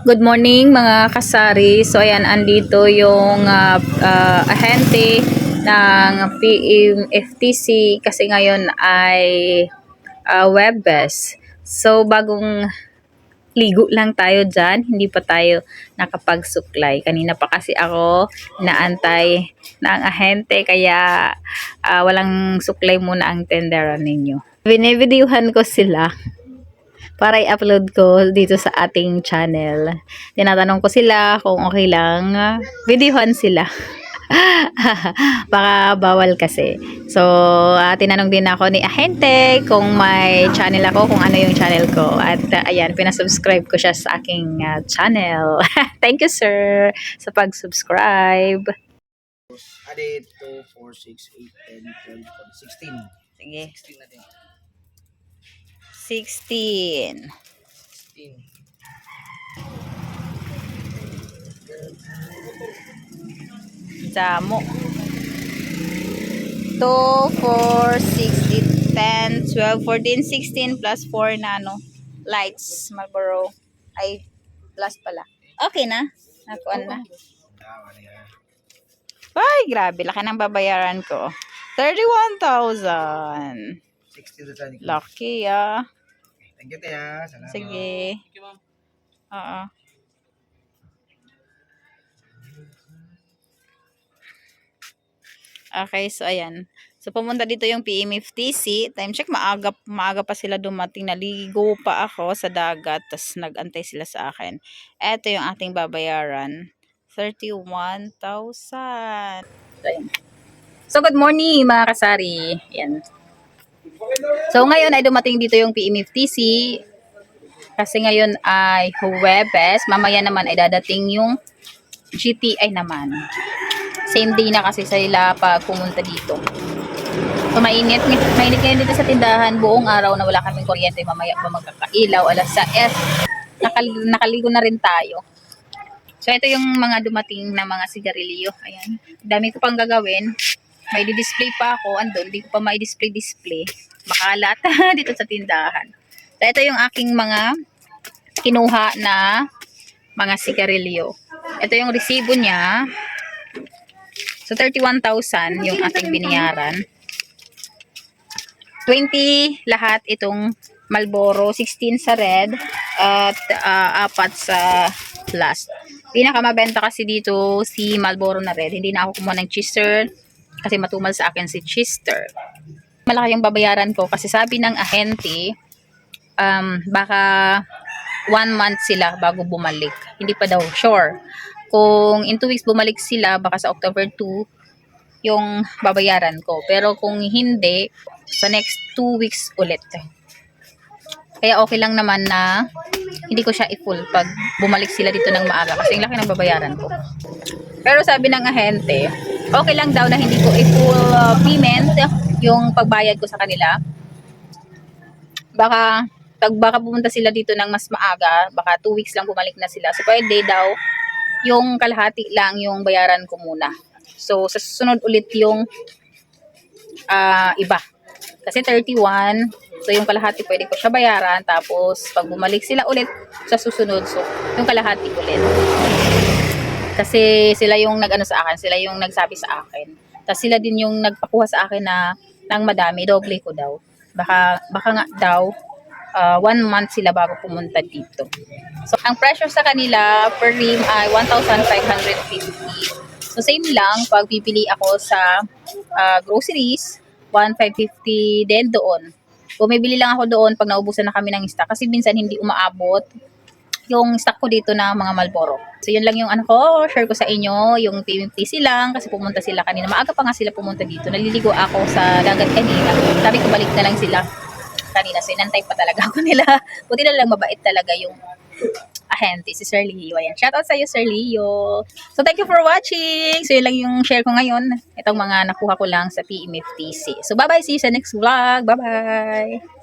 Good morning mga kasari. So ayan, andito yung ah, ah, ahente ng PMFTC kasi ngayon ay ah, Webes. So bagong ligo lang tayo dyan. Hindi pa tayo nakapagsuklay. Kanina pa kasi ako naantay ng ahente kaya ah, walang suklay muna ang tenderan ninyo. Binivideohan ko sila para i-upload ko dito sa ating channel. Tinatanong ko sila kung okay lang uh, videohan sila. Baka bawal kasi. So, ah, tinanong din ako ni Ahente kung may channel ako, kung ano yung channel ko. At ah, ayan, pinasubscribe ko siya sa aking ah, channel. Thank you, sir, sa pag-subscribe. Ade 2, 4, 6, 8, 10, 12, 14, 16. Sige. 16 na din. 16. 16. Damo. 2, 4, 6, 8, 10, 12, 14, 16 plus 4 na ano. Lights, Marlboro. Ay, plus pala. Okay na. Nakuan na. Ay, grabe. Laki ng babayaran ko. 31,000. 16 na tayo. Lucky, ah. Thank you, Tia. Salamat. Sige. Oo. Okay, so ayan. So pumunta dito yung PMFTC. Time check, maaga, maaga pa sila dumating. Naligo pa ako sa dagat. Tapos nagantay sila sa akin. Ito yung ating babayaran. 31,000. So, ayan. So good morning mga kasari. Ayan. So ngayon ay dumating dito yung PMFTC. Kasi ngayon ay Huwebes. Mamaya naman ay dadating yung GTI naman. Same day na kasi sila pag pumunta dito. So mainit, mainit ngayon dito sa tindahan. Buong araw na wala kaming kuryente. Mamaya pa magkakailaw. Alas sa S. Nakal nakaligo na rin tayo. So ito yung mga dumating na mga sigarilyo. Ayan. Dami ko pang gagawin. May di-display pa ako. Andun, di ko pa may display-display. Makalat dito sa tindahan. Ito yung aking mga kinuha na mga sigarilyo. Ito yung resibo niya. So, 31,000 yung ating binayaran. 20 lahat itong Malboro, 16 sa red, at ah, apat sa last. Pinakamabenta kasi dito si Malboro na red. Hindi na ako kumuha ng Chester kasi matumal sa akin si Chester. Malaki yung babayaran ko kasi sabi ng ahente, um, baka one month sila bago bumalik. Hindi pa daw sure. Kung in two weeks bumalik sila, baka sa October 2, yung babayaran ko. Pero kung hindi, sa next two weeks ulit. Kaya okay lang naman na hindi ko siya i-full pag bumalik sila dito ng maaga kasi ang laki ng babayaran ko. Pero sabi ng ahente, okay lang daw na hindi ko i-full uh, payment yung pagbayad ko sa kanila. Baka pag baka pumunta sila dito ng mas maaga, baka two weeks lang bumalik na sila. So pwede daw yung kalahati lang yung bayaran ko muna. So sa susunod ulit yung ah, iba. Kasi 31, so yung kalahati pwede ko siya bayaran. Tapos pag bumalik sila ulit sa susunod, so yung kalahati ulit. Kasi sila yung nag-ano sa akin, sila yung nagsabi sa akin. Tapos sila din yung nagpakuha sa akin na ng madami, doble ko daw. Baka, baka nga daw, uh, one month sila bago pumunta dito. So, ang presyo sa kanila per rim ay 1,550. So, same lang pag bibili ako sa ah, groceries, 1,550 din doon. Bumibili lang ako doon pag naubusan na kami ng stock kasi minsan hindi umaabot yung stock ko dito na mga Malboro. So, yun lang yung ano ko, share ko sa inyo, yung PMTC lang, kasi pumunta sila kanina. Maaga pa nga sila pumunta dito. Naliligo ako sa dagat kanina. Sabi ko, balik na lang sila kanina. So, inantay pa talaga ako nila. Buti na lang mabait talaga yung ahente, si Sir Leo. Ayan. Shoutout sa iyo, Sir Leo. So, thank you for watching. So, yun lang yung share ko ngayon. Itong mga nakuha ko lang sa PMFTC. So, bye-bye. See you sa next vlog. Bye-bye.